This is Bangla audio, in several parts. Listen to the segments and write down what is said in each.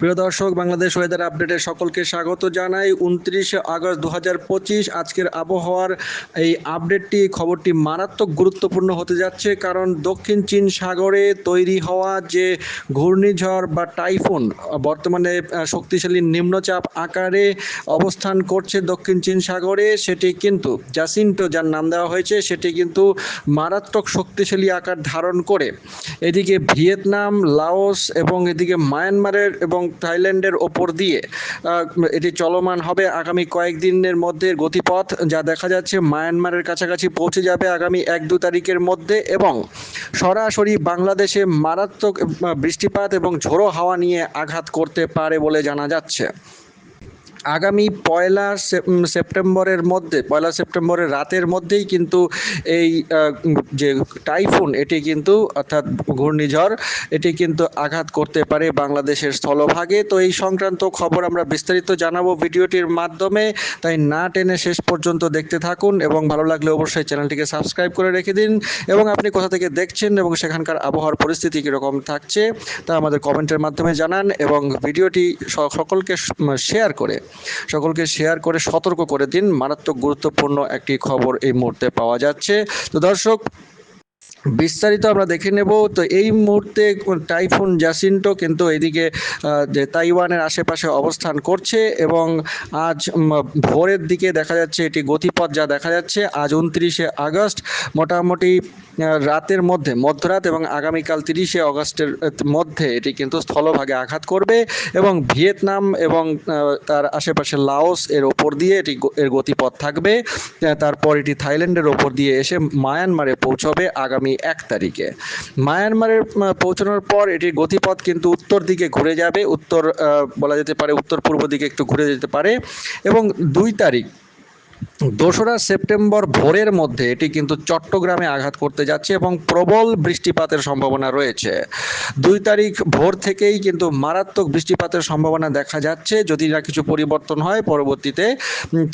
প্রিয় দর্শক, বাংলাদেশ ওয়েদার আপডেটে সকলকে স্বাগত জানাই। উনত্রিশে আগস্ট দু হাজার পঁচিশ, আজকের আবহাওয়ার এই আপডেটটি, খবরটি মারাত্মক গুরুত্বপূর্ণ হতে যাচ্ছে কারণ দক্ষিণ চীন সাগরে তৈরি হওয়া যে ঘূর্ণিঝড় বা টাইফুন, বর্তমানে শক্তিশালী নিম্নচাপ আকারে অবস্থান করছে দক্ষিণ চীন সাগরে, সেটি কিন্তু জাসিন্টো, যার নাম দেওয়া হয়েছে, সেটি কিন্তু মারাত্মক শক্তিশালী আকার ধারণ করে। এদিকে ভিয়েতনাম, লাওস এবং এদিকে মায়ানমারের এবং থাইল্যান্ডের ওপর দিয়ে এটি চলমান হবে আগামী কয়েকদিনের মধ্যে গতিপথ, যা দেখা যাচ্ছে মায়ানমারের কাছাকাছি পৌঁছে যাবে আগামী এক দু তারিখের মধ্যে এবং সরাসরি বাংলাদেশে মারাত্মক বৃষ্টিপাত এবং ঝোড়ো হাওয়া নিয়ে আঘাত করতে পারে বলে জানা যাচ্ছে। আগামী পয়লা সেপ- সেপ্টেম্বরের মধ্যে, পয়লা সেপ্টেম্বরের রাতের মধ্যেই কিন্তু এই যে টাইফুন, এটি কিন্তু অর্থাৎ ঘূর্ণিঝড়, এটি কিন্তু আঘাত করতে পারে বাংলাদেশের স্থলভাগে। তো এই সংক্রান্ত খবর আমরা বিস্তারিত জানাব ভিডিওটির মাধ্যমে। তাই না টেনে শেষ পর্যন্ত দেখতে থাকুন এবং ভালো লাগলে অবশ্যই চ্যানেলটিকে সাবস্ক্রাইব করে রেখে দিন। এবং আপনি কোথা থেকে দেখছেন এবং সেখানকার আবহাওয়ার পরিস্থিতি কীরকম থাকছে, তা আমাদের কমেন্টের মাধ্যমে জানান এবং ভিডিওটি সকলকে শেয়ার করে সকলকে শেয়ার করে সতর্ক করে দিন। মারাত্মক গুরুত্বপূর্ণ একটি খবর এই মুহূর্তে পাওয়া যাচ্ছে। তো দর্শক বিস্তারিত আমরা দেখে নেব। তো এই মুহূর্তে টাইফুন জাসিন্টো কিন্তু এদিকে যে তাইওয়ানের আশেপাশে অবস্থান করছে এবং আজ ভোরের দিকে দেখা যাচ্ছে এটি গতিপথ যা দেখা যাচ্ছে। আজ উনত্রিশে আগস্ট মোটামুটি রাতের মধ্যে মধ্যরাত এবং আগামীকাল তিরিশে আগস্টের আহ, মধ্যে এটি কিন্তু স্থলভাগে আঘাত করবে এবং ভিয়েতনাম এবং তার আশেপাশে লাওস এর ওপর দিয়ে এটি এর গতিপথ থাকবে। তারপর এটি থাইল্যান্ডের ওপর দিয়ে এসে মায়ানমারে পৌঁছবে আগামী এক তারিখে। মায়ানমারের পৌঁছানোর পর এটির গতিপথ কিন্তু উত্তর দিকে ঘুরে যাবে। উত্তর বলা যেতে পারে উত্তর পূর্ব দিকে একটু ঘুরে যেতে পারে। এবং দুই তারিখ দোসরা সেপ্টেম্বর ভোরের মধ্যে এটি কিন্তু চট্টগ্রামে আঘাত করতে যাচ্ছে এবং প্রবল বৃষ্টিপাতের সম্ভাবনা রয়েছে। দুই তারিখ ভোর থেকেই কিন্তু মারাত্মক বৃষ্টিপাতের সম্ভাবনা দেখা যাচ্ছে। যদি না কিছু পরিবর্তন হয় পরবর্তীতে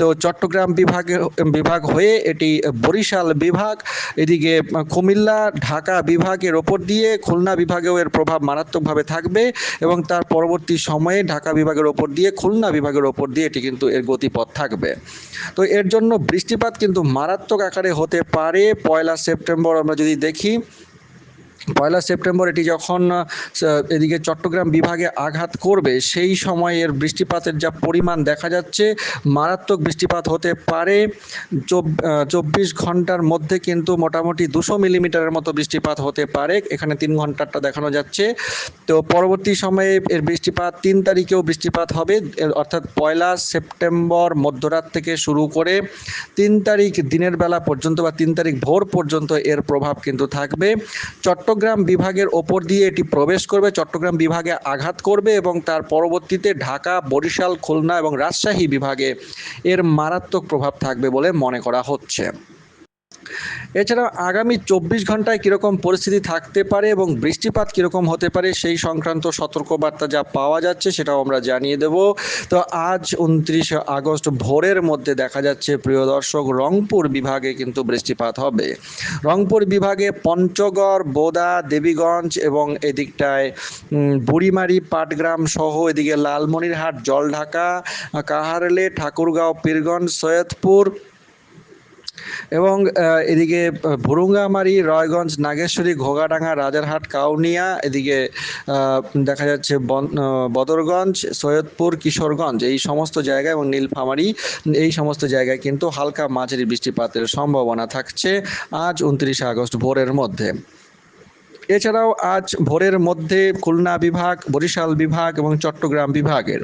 তো চট্টগ্রাম বিভাগে, বিভাগ হয়ে এটি বরিশাল বিভাগ, এদিকে কুমিল্লা, ঢাকা বিভাগের ওপর দিয়ে খুলনা বিভাগেও এর প্রভাব মারাত্মকভাবে থাকবে এবং তার পরবর্তী সময়ে ঢাকা বিভাগের ওপর দিয়ে, খুলনা বিভাগের ওপর দিয়ে এটি কিন্তু এর গতিপথ থাকবে। তো এর জন্য বৃষ্টিপাত কিন্তু মারাত্মক আকারে হতে পারে। পয়লা সেপ্টেম্বর আমরা যদি দেখি পয়লা সেপ্টেম্বর এটি যখন এদিকে চট্টগ্রাম বিভাগে আঘাত করবে, সেই সময় এর বৃষ্টিপাতের যা পরিমাণ দেখা যাচ্ছে, মারাত্মক বৃষ্টিপাত হতে পারে। চব্বিশ ঘণ্টার মধ্যে কিন্তু মোটামুটি দুশো মিলিমিটারের মতো বৃষ্টিপাত হতে পারে, এখানে তিন ঘন্টারটা দেখানো যাচ্ছে। তো পরবর্তী সময়ে এর বৃষ্টিপাত তিন তারিখেও বৃষ্টিপাত হবে অর্থাৎ পয়লা সেপ্টেম্বর মধ্যরাত থেকে শুরু করে তিন তারিখ দিনের বেলা পর্যন্ত বা তিন তারিখ ভোর পর্যন্ত এর প্রভাব কিন্তু থাকবে। চট্টগ্রাম বিভাগের ওপর দিয়ে এটি প্রবেশ করবে। চট্টগ্রাম বিভাগে আঘাত করবে এবং তার পরবর্তীতে ঢাকা, বরিশাল, খুলনা এবং রাজশাহী বিভাগে এর মারাত্মক প্রভাব থাকবে বলে মনে করা হচ্ছে। এছাড়া আগামী চব্বিশ ঘন্টায় কীরকম পরিস্থিতি থাকতে পারে এবং বৃষ্টিপাত কীরকম হতে পারে সেই সংক্রান্ত সতর্কবার্তা যা পাওয়া যাচ্ছে সেটাও আমরা জানিয়ে দেব। তো আজ উনত্রিশে আগস্ট ভোরের মধ্যে দেখা যাচ্ছে, প্রিয় দর্শক, রংপুর বিভাগে কিন্তু বৃষ্টিপাত হবে। রংপুর বিভাগে পঞ্চগড়, বোদা, দেবীগঞ্জ এবং এদিকটায় বুড়িমারি, পাটগ্রাম সহ এদিকে লালমনিরহাট, জলঢাকা, কাহারলে, ঠাকুরগাঁও, পীরগঞ্জ, সৈয়দপুর এবং এদিকে ভুরুঙ্গামারি, রায়গঞ্জ, নাগেশ্বরী, ঘোগাডাঙ্গা, রাজারহাট, কাউনিয়া, এদিকে দেখা যাচ্ছে বদরগঞ্জ, সৈয়দপুর, কিশোরগঞ্জ, এই সমস্ত জায়গায় এবং নীলফামারী, এই সমস্ত জায়গায় কিন্তু হালকা মাঝারি বৃষ্টিপাতের সম্ভাবনা থাকছে আজ উনত্রিশে আগস্ট ভোরের মধ্যে। এছাড়াও আজ ভোরের মধ্যে খুলনা বিভাগ, বরিশাল বিভাগ এবং চট্টগ্রাম বিভাগের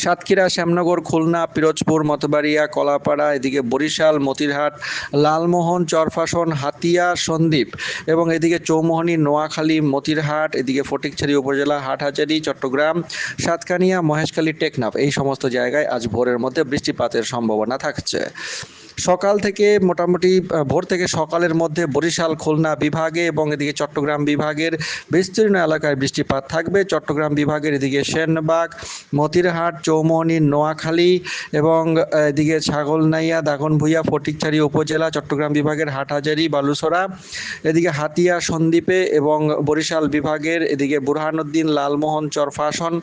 সাতক্ষীরা, শ্যামনগর, খুলনা, পিরোজপুর, মতবাড়িয়া, কলাপাড়া, এদিকে বরিশাল, মতিরহাট, লালমোহন, চরফাসন, হাতিয়া, সন্দ্বীপ এবং এদিকে চৌমোহনী, নোয়াখালী, মতিরহাট, এদিকে ফটিকছড়ি উপজেলা, হাটহাজারি, চট্টগ্রাম, সাতকানিয়া, মহেশখালী, টেকনাফ। এই সমস্ত জায়গায় আজ ভোরের মধ্যে বৃষ্টিপাতের সম্ভাবনা থাকছে। সকাল থেকে মোটামুটি ভোর থেকে সকালের মধ্যে বরিশাল, খুলনা বিভাগে এবং এদিকে চট্টগ্রাম বিভাগের বিস্তীর্ণ এলাকায় বৃষ্টিপাত থাকবে। চট্টগ্রাম বিভাগের এদিকে সেনবাগ, মতিরহাট চৌমনি নোয়াখালী এবং এদিকে ছাগলনাইয়া, দাগনভূঞা, ফটিকছড়ি উপজেলা, চট্টগ্রাম বিভাগের হাটহাজারি, বালুসরা, এদিকে হাতিয়া, সন্দ্বীপে এবং বরিশাল বিভাগের এদিকে বুরহানুদ্দিন, লালমোহন, চরফাসন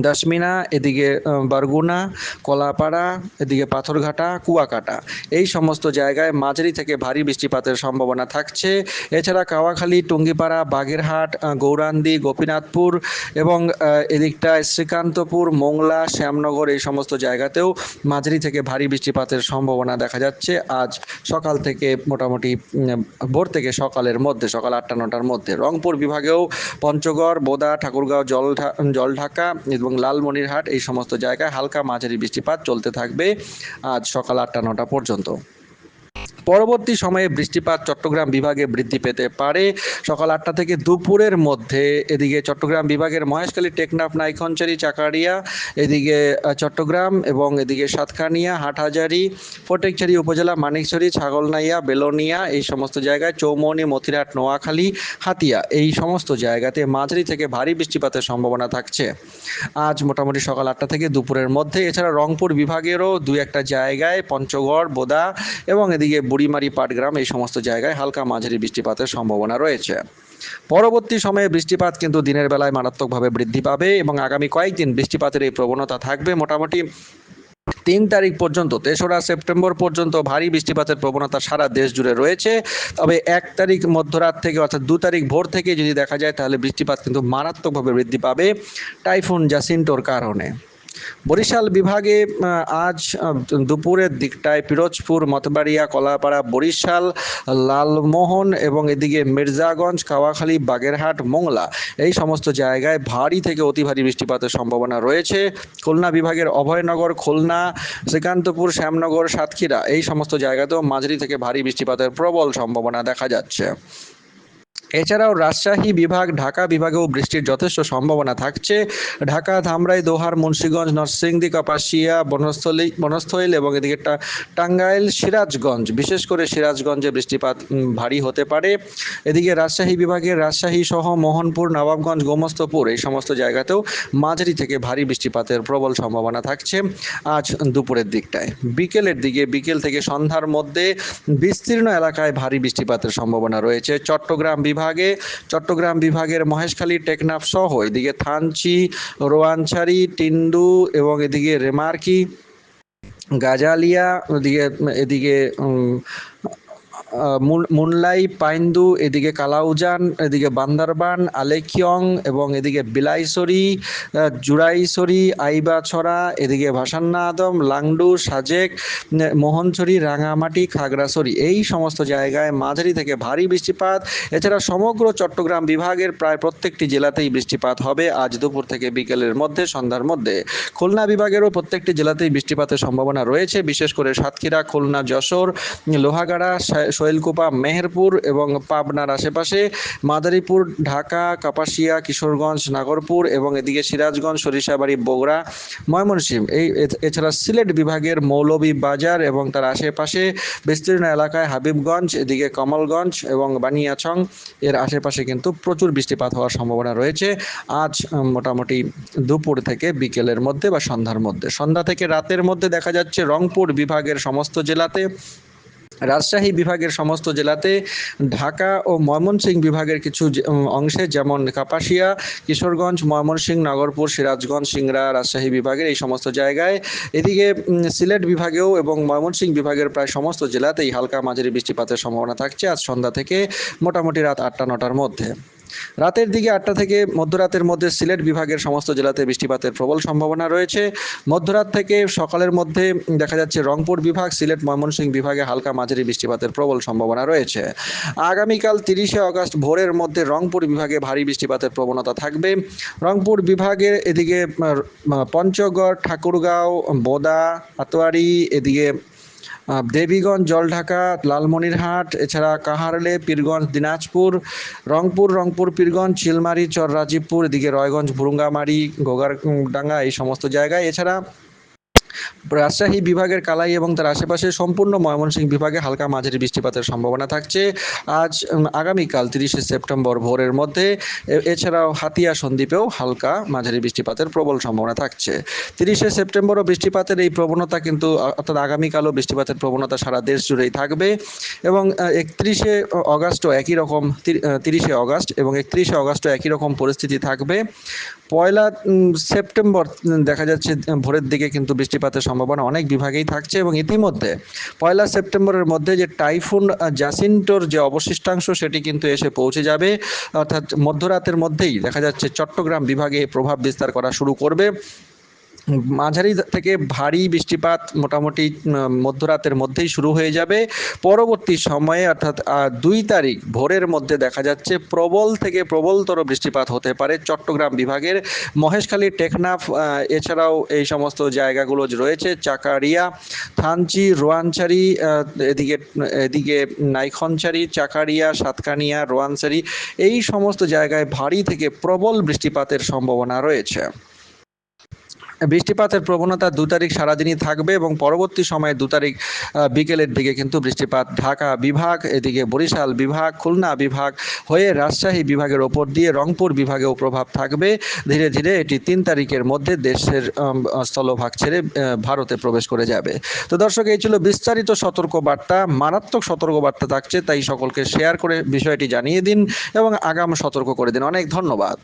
দাসমিনা এদিকে বারগুনা, কলাপাড়া, এদিকে পাথরঘাটা, কুয়াকাটা। এই সমস্ত জায়গায় মাঝারি থেকে ভারী বৃষ্টিপাতের সম্ভাবনা থাকছে। এছাড়া কাওয়াখালী, টুঙ্গিপাড়া, বাগেরহাট গৌরান্দি, গোপীনাথপুর এবং এদিকটায় শ্রীকান্তপুর, মোংলা, শ্যামনগর এই সমস্ত জায়গাতেও মাঝারি থেকে ভারী বৃষ্টিপাতের সম্ভাবনা দেখা যাচ্ছে। আজ সকাল থেকে মোটামুটি ভোর থেকে সকালের মধ্যে, সকাল আটটা, নটার মধ্যে। রংপুর বিভাগেও পঞ্চগড়, বোদা, ঠাকুরগাঁও জল জলঢাকা এবং লালমনিরহাট, এই সমস্ত জায়গায় হালকা মাঝারি বৃষ্টিপাত চলতে থাকবে আজ সকাল আটটা, নটা পর্যন্ত। পরবর্তী সময়ে বৃষ্টিপাত চট্টগ্রাম বিভাগে বৃদ্ধি পেতে পারে। সকাল আটটা থেকে দুপুরের মধ্যে এদিকে চট্টগ্রাম বিভাগের মহেশখালী, টেকনাফ, নাইখনচারি, চাকারিয়া, এদিকে চট্টগ্রাম এবং এদিকে সাতখানিয়া, হাটহাজারি ফটেকছড়ি উপজেলা মানিকছড়ি ছাগলনাইয়া, বেলোনিয়া এই সমস্ত জায়গায় চৌমনি মতিরাট নোয়াখালী, হাতিয়া এই সমস্ত জায়গাতে মাঝারি থেকে ভারী বৃষ্টিপাতের সম্ভাবনা থাকছে। আজ মোটামুটি সকাল আটটা থেকে দুপুরের মধ্যে। এছাড়া রংপুর বিভাগেরও দু একটা জায়গায় পঞ্চগড়, বোদা এবং এদিকে বুড়িমারি পাটগ্রাম এই সমস্ত জায়গায় হালকা মাঝারি বৃষ্টিপাতের সম্ভাবনা রয়েছে। পরবর্তী সময়ে বৃষ্টিপাত কিন্তু দিনের বেলায় মারাত্মকভাবে বৃদ্ধি পাবে এবং আগামী কয়েকদিন বৃষ্টিপাতের এই প্রবণতা থাকবে। মোটামুটি তিন তারিখ পর্যন্ত, তেসরা সেপ্টেম্বর পর্যন্ত ভারী বৃষ্টিপাতের প্রবণতা সারা দেশ জুড়ে রয়েছে। তবে এক তারিখ মধ্যরাত থেকে অর্থাৎ দু তারিখ ভোর থেকে যদি দেখা যায়, তাহলে বৃষ্টিপাত কিন্তু মারাত্মকভাবে বৃদ্ধি পাবে। টাইফুন, জাসিন্টোর কারণে। বরিশাল বিভাগে আজ দুপুরের দিকটায় পিরোজপুর, মতবাড়িয়া, কলাপাড়া, বরিশাল, লালমোহন এবং এদিকে মির্জাগঞ্জ, কাওয়াখালী, বাগেরহাট, মোংলা এই সমস্ত জায়গায় ভারী থেকে অতি ভারী বৃষ্টিপাতের সম্ভাবনা রয়েছে। খুলনা বিভাগের অভয়নগর, খুলনা, শ্রীকান্তপুর, শ্যামনগর, সাতক্ষীরা এই সমস্ত জায়গাতেও মাঝারি থেকে ভারী বৃষ্টিপাতের প্রবল সম্ভাবনা দেখা যাচ্ছে। এছাড়াও রাজশাহী বিভাগ, ঢাকা বিভাগেও বৃষ্টির যথেষ্ট সম্ভাবনা থাকছে। ঢাকা, ধামরাই, দোহার, মুন্সীগঞ্জ, নরসিংদী, কাপাসিয়া, বনস্থলী বনস্থলী এবং এদিকে টাঙ্গাইল, সিরাজগঞ্জ। বিশেষ করে সিরাজগঞ্জে বৃষ্টিপাত ভারী হতে পারে। এদিকে রাজশাহী বিভাগের রাজশাহী সহ মোহনপুর, নবাবগঞ্জ, গোমস্তপুর এই সমস্ত জায়গাতেও মাঝারি থেকে ভারী বৃষ্টিপাতের প্রবল সম্ভাবনা থাকছে আজ দুপুরের দিকটায়। বিকেলের দিকে, বিকেল থেকে সন্ধ্যার মধ্যে বিস্তীর্ণ এলাকায় ভারী বৃষ্টিপাতের সম্ভাবনা রয়েছে। চট্টগ্রাম বিভাগে, চট্টগ্রাম বিভাগের মহেশখালী, টেকনাফ সহ এদিকে থানচি, রোয়ানছাড়ি, টিন্ডু এবং এদিকে রেমার্কি, গাজালিয়া এদিকে এদিকে মুনলাই পাইন্দু, এদিকে কালাউজান, এদিকে বান্দারবান আলেকিয়ং এবং এদিকে বিলাইসরি জুরাইছড়ি আইবাছড়া, এদিকে ভাসান্না আদম, লাংডু, সাজেক মোহনছড়ি, রাঙামাটি, খাগড়াছড়ি এই সমস্ত জায়গায় মাঝারি থেকে ভারী বৃষ্টিপাত। এছাড়া সমগ্র চট্টগ্রাম বিভাগের প্রায় প্রত্যেকটি জেলাতেই বৃষ্টিপাত হবে আজ দুপুর থেকে বিকেলের মধ্যে, সন্ধ্যার মধ্যে। খুলনা বিভাগেরও প্রত্যেকটি জেলাতেই বৃষ্টিপাতের সম্ভাবনা রয়েছে, বিশেষ করে সাতক্ষীরা, খুলনা, যশোর, লোহাগাড়া শৈলকুপা মেহেরপুর এবং পাবনার আশেপাশে মাদারীপুর, ঢাকা, কাপাসিয়া, কিশোরগঞ্জ, নাগরপুর এবং এদিকে সিরাজগঞ্জ, সরিষাবাড়ি, বগুড়া, ময়মনসিংহ। এই এছাড়া সিলেট বিভাগের মৌলভী বাজার এবং তার আশেপাশে বিস্তীর্ণ এলাকায় হাবিবগঞ্জ, এদিকে কমলগঞ্জ এবং বানিয়াছং, এর আশেপাশে কিন্তু প্রচুর বৃষ্টিপাত হওয়ার সম্ভাবনা রয়েছে। আজ মোটামুটি দুপুর থেকে বিকেলের মধ্যে বা সন্ধ্যার মধ্যে। সন্ধ্যা থেকে রাতের মধ্যে দেখা যাচ্ছে রংপুর বিভাগের সমস্ত জেলাতে রাজশাহী বিভাগের সমস্ত জেলাতে ঢাকা ও ময়মনসিংহ বিভাগের কিছু অংশে যেমন কাপাসিয়া, কিশোরগঞ্জ, ময়মনসিংহ, নগরপুর, সিরাজগঞ্জ, সিংড়া, রাজশাহী বিভাগের এই সমস্ত জায়গায়। এদিকে সিলেট বিভাগেও এবং ময়মনসিংহ বিভাগের প্রায় সমস্ত জেলাতেই হালকা মাঝারি বৃষ্টিপাতের সম্ভাবনা থাকছে আজ সন্ধ্যা থেকে মোটামুটি রাত আটটা, নটার মধ্যে। রাতের দিকে আটটা থেকে মধ্যরাতের মধ্যে সিলেট বিভাগের সমস্ত জেলাতে বৃষ্টিপাতের প্রবল সম্ভাবনা রয়েছে। মধ্যরাত থেকে সকালের মধ্যে দেখা যাচ্ছে রংপুর বিভাগ, সিলেট ময়মনসিংহ বিভাগে হালকা মাঝারি বৃষ্টিপাতের প্রবল সম্ভাবনা রয়েছে। আগামীকাল তিরিশে আগস্ট ভোরের মধ্যে রংপুর বিভাগে ভারী বৃষ্টিপাতের প্রবণতা থাকবে। রংপুর বিভাগের এদিকে পঞ্চগড়, ঠাকুরগাঁও, বোদা, আতোয়ারি, এদিকে দেবীগঞ্জ, জলঢাকা, লালমনিরহাট, এছাড়া কাহারলে, পীরগঞ্জ, দিনাজপুর, রংপুর রংপুর, পীরগঞ্জ চিলমারি চর রাজীবপুর এদিকে রয়গঞ্জ, ভুরুঙ্গামারি, গোগারডাঙ্গা, এই সমস্ত জায়গায়। এছাড়া রাজশাহী বিভাগের কালাই এবং তার আশেপাশে সম্পূর্ণ ময়মনসিংহ বিভাগে হালকা মাঝারি বৃষ্টিপাতের সম্ভাবনা থাকছে। আজ আগামীকাল তিরিশে সেপ্টেম্বর ভোরের মধ্যে এছাড়াও হাতিয়া সন্দ্বীপেও হালকা মাঝারি বৃষ্টিপাতের প্রবল সম্ভাবনা থাকছে। তিরিশে সেপ্টেম্বরও বৃষ্টিপাতের এই প্রবণতা কিন্তু অর্থাৎ আগামীকালও বৃষ্টিপাতের প্রবণতা সারা দেশ জুড়েই থাকবে এবং একত্রিশে অগাস্টও একই রকম তিরিশে অগাস্ট এবং একত্রিশে অগাস্টও একই রকম পরিস্থিতি থাকবে। পয়লা সেপ্টেম্বর দেখা যাচ্ছে ভোরের দিকে কিন্তু বৃষ্টিপাতের সম্ভাবনা অনেক বিভাগেই থাকছে এবং ইতিমধ্যে পয়লা সেপ্টেম্বরের মধ্যে যে টাইফুন জাসিন্টোর যে অবশিষ্টাংশ সেটি কিন্তু এসে পৌঁছে যাবে। অর্থাৎ মধ্যরাতের মধ্যেই দেখা যাচ্ছে চট্টগ্রাম বিভাগে প্রভাব বিস্তার করা শুরু করবে। মাঝারি থেকে ভারী বৃষ্টিপাত মোটামুটি মধ্যরাতের মধ্যেই শুরু হয়ে যাবে। পরবর্তী সময়ে, অর্থাৎ দুই তারিখ ভোরের মধ্যে দেখা যাচ্ছে প্রবল থেকে প্রবলতর বৃষ্টিপাত হতে পারে চট্টগ্রাম বিভাগের। মহেশখালী, টেকনাফ এছাড়াও এই সমস্ত জায়গাগুলো রয়েছে, চাকারিয়া, থানচি রোয়ানচারি এদিকে এদিকে নাইখনচারি চাকারিয়া, সাতকানিয়া রোয়ানচারি এই সমস্ত জায়গায় ভারী থেকে প্রবল বৃষ্টিপাতের সম্ভাবনা রয়েছে। বৃষ্টিপাতের প্রবণতা দু তারিখ সারাদিনই থাকবে এবং পরবর্তী সময়ে দু তারিখ বিকেলের দিকে কিন্তু বৃষ্টিপাত ঢাকা বিভাগ, এদিকে বরিশাল বিভাগ, খুলনা বিভাগ হয়ে রাজশাহী বিভাগের ওপর দিয়ে রংপুর বিভাগেও প্রভাব থাকবে। ধীরে ধীরে এটি তিন তারিখের মধ্যে দেশের স্থলভাগ ছেড়ে ভারতে প্রবেশ করে যাবে। তো দর্শক, এই ছিল বিস্তারিত সতর্ক বার্তা মারাত্মক সতর্ক বার্তা থাকছে, তাই সকলকে শেয়ার করে বিষয়টি জানিয়ে দিন এবং আগাম সতর্ক করে দিন। অনেক ধন্যবাদ।